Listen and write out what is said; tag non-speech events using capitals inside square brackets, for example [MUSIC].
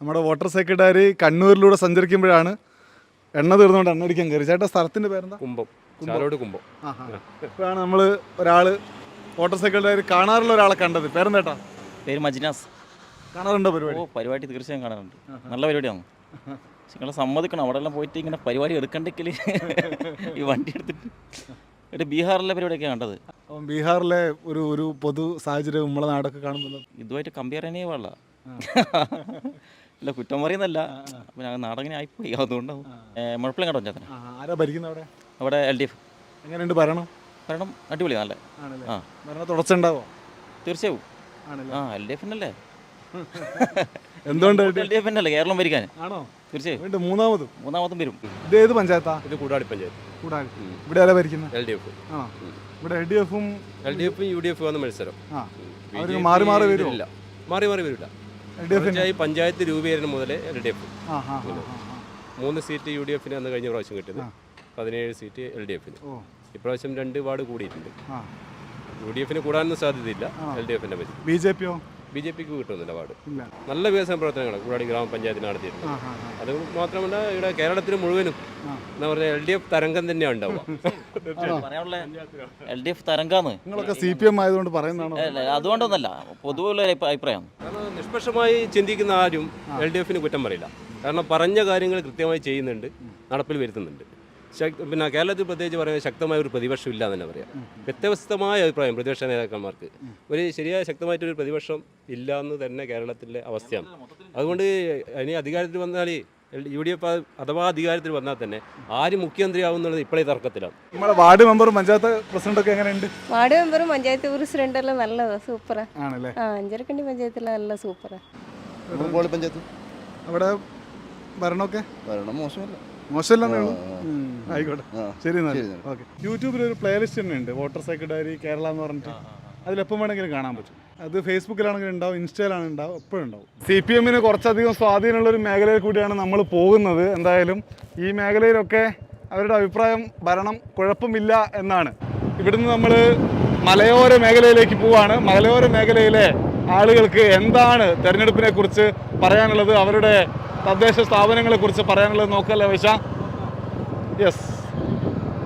നമ്മുടെ voter secretary കണ്ണൂരിലൂടെ സഞ്ചരിക്കുമ്പോഴാണ് എണ്ണ തീർന്നുകൊണ്ട് എണ്ണ അടിക്കാൻ കയറി. ചേട്ടാ സ്ഥലത്തിന്റെ പേരെന്താ? കുമ്പം ചാലോട് കുമ്പം ഇപ്പോഴാണ് നമ്മൾ ഒരാൾ വോട്ടർ സെക്രട്ടറി കാണാറുള്ള ഒരാളെ കണ്ടത്. പേരെന്തേട്ടാ പേര് മജ്നാസ്. കാണാറുണ്ടോ ഓ പരിപാടി പരിപാടി തീർച്ചയായും കാണാറുണ്ട്. നല്ല പരിപാടിയാണ്. നിങ്ങളെ സമ്മതിക്കണം. അവിടെ എല്ലാം പോയിട്ട് ഇങ്ങനെ പരിപാടി എടുക്കണ്ടെങ്കിൽ ഈ വണ്ടി എടുത്തിട്ട് ഒരു ബീഹാറിലെ പരിപാടിയൊക്കെ കണ്ടത്. അപ്പം ബീഹാറിലെ ഒരു ഒരു പൊതു സാഹചര്യം നമ്മളെ നാടൊക്കെ കാണുമ്പോൾ ഇതുമായിട്ട് കമ്പയർ ചെയ്യാനേ പാടില്ല. ഇല്ല കുറ്റം പറയുന്നല്ല പിന്നെ നാടങ്ങനെ ആയിപ്പോയി. അതുകൊണ്ടാവും. മുഴപ്പിലും കണ്ടോ ആരാ ഭരിക്കുന്നത് അവിടെ? അവിടെ എൽ ഡി എഫ്. എങ്ങനെയുണ്ട് ഭരണം? ഭരണം അടിപൊളി നല്ല. ആ. ഭരണ തുടച്ചുണ്ടാവോ തീർച്ചയായും. ആണല്ലേ? ആ എൽ ഡി എഫിനല്ലേ. [LAUGHS] എന്തുകൊണ്ട്? എൽ ഡി എഫിനല്ലേ കേരളം ഭരിക്കാൻ ആണോ? തീർച്ചയായും. വീണ്ടും മൂന്നാമതും? മൂന്നാമതും വരും. ഇത് ഏത് പഞ്ചായത്താ? ഇത് കൂടാടി പഞ്ചായത്ത്. കൂടാടി. ഇവിടെ ആരാ ഭരിക്കുന്നത് എൽ ഡി എഫ്. ആണോ? ഇവിടെ എൽ ഡി എഫും എൽ ഡി എഫും യു ഡി എഫും ആണ് മത്സരം. ആ. അവർക്ക് മാറി മാറി വരില്ല മാറി മാറി വരില്ല. എൽ തീർച്ചയായും പഞ്ചായത്ത് രൂപീകരണം മുതൽ എൽ ഡി എഫ്. മൂന്ന് സീറ്റ് യു ഡി എഫിന് അന്ന് കഴിഞ്ഞ പ്രാവശ്യം കിട്ടിയത്. പതിനേഴ് സീറ്റ് എൽ ഡി എഫിന് ഇപ്രാവശ്യം രണ്ട് വാർഡ് കൂടിയിട്ടുണ്ട്. യു ഡി എഫിന് കൂടാനൊന്നും സാധ്യതയില്ല എൽ ഡി എഫിന്റെ ബി ജെ പിയോ? ബി ജെ പിക്ക് കിട്ടുന്നില്ല വാർഡ് നല്ല വികസന പ്രവർത്തനങ്ങൾ കൂടാടി ഗ്രാമപഞ്ചായത്തിൽ നടത്തിയിട്ടുണ്ട്. അത് മാത്രമല്ല ഇവിടെ കേരളത്തിൽ മുഴുവനും എന്താ പറയുക എൽ ഡി എഫ് തരംഗം തന്നെയാണ് ഉണ്ടാവുക. എൽ ഡി എഫ് തരംഗാന്ന്. നിങ്ങളൊക്കെ സി പി എം ആയതുകൊണ്ട് പറയുന്നതാണോ? അതുകൊണ്ടൊന്നല്ല. പൊതുവെയുള്ള അഭിപ്രായം. കാരണം നിഷ്പക്ഷമായി ചിന്തിക്കുന്ന ആരും എൽ ഡി എഫിന് കുറ്റം പറയില്ല. കാരണം പറഞ്ഞ കാര്യങ്ങൾ കൃത്യമായി ചെയ്യുന്നുണ്ട് നടപ്പിൽ വരുത്തുന്നുണ്ട്. പിന്നെ കേരളത്തിൽ പ്രത്യേകിച്ച് പറയുന്നത് ശക്തമായ ഒരു പ്രതിപക്ഷം ഇല്ല എന്ന് തന്നെ പറയാം. വ്യത്യസ്തമായ അഭിപ്രായം പ്രതിപക്ഷ നേതാക്കന്മാർക്ക്. ഒരു ശരിയായ ശക്തമായിട്ടൊരു പ്രതിപക്ഷം ഇല്ല എന്ന് തന്നെ കേരളത്തിലെ അവസ്ഥയാണ്. അതുകൊണ്ട് ഇനി അധികാരത്തിൽ വന്നാൽ യു ഡി എഫ് അഥവാ അധികാരത്തിൽ വന്നാൽ തന്നെ ആര് മുഖ്യമന്ത്രിയാവും എന്നുള്ളത് ഇപ്പോഴേ തർക്കത്തിലാണ്. നമ്മളെ വാർഡ് മെമ്പറും പഞ്ചായത്ത് പ്രസിഡന്റ് ഒക്കെ എങ്ങനെയുണ്ട്? വാർഡ് മെമ്പറും പഞ്ചായത്ത് പ്രസിഡന്റ് എല്ലാം നല്ലതാ സൂപ്പറാ. ആണല്ലേ? ആ അഞ്ചരക്കണ്ടി പഞ്ചായത്തിലെ നല്ല സൂപ്പറാ. പഞ്ചായത്ത്? അവിടെ ഭരണമൊക്കെ? ഭരണം മോശമല്ല. മോശമല്ലെന്നേ ഉള്ളൂ ആയിക്കോട്ടെ. ശരി എന്നാൽ ഓക്കെ. യൂട്യൂബിൽ ഒരു പ്ലേലിസ്റ്റ് തന്നെ ഉണ്ട്. വോട്ടർ സെക്രട്ടറി കേരള എന്ന് പറഞ്ഞിട്ട്. അതിലെപ്പം വേണമെങ്കിലും കാണാൻ പറ്റും. അത് ഫേസ്ബുക്കിലാണെങ്കിലും ഉണ്ടാവും ഇൻസ്റ്റയിലാണ് ഉണ്ടാവും എപ്പോഴും ഉണ്ടാവും. സി പി എമ്മിന് കുറച്ചധികം സ്വാധീനമുള്ള ഒരു മേഖലയിൽ കൂടിയാണ് നമ്മൾ പോകുന്നത്. എന്തായാലും ഈ മേഖലയിലൊക്കെ അവരുടെ അഭിപ്രായം ഭരണം കുഴപ്പമില്ല എന്നാണ്. ഇവിടുന്ന് നമ്മൾ മലയോര മേഖലയിലേക്ക് പോവാണ്. മലയോര മേഖലയിലെ ആളുകൾക്ക് എന്താണ് തെരഞ്ഞെടുപ്പിനെ കുറിച്ച് പറയാനുള്ളത്? അവരുടെ തദ്ദേശ സ്ഥാപനങ്ങളെ കുറിച്ച് പറയാനുള്ളത് നോക്കല്ലേ വൈശ? യെസ്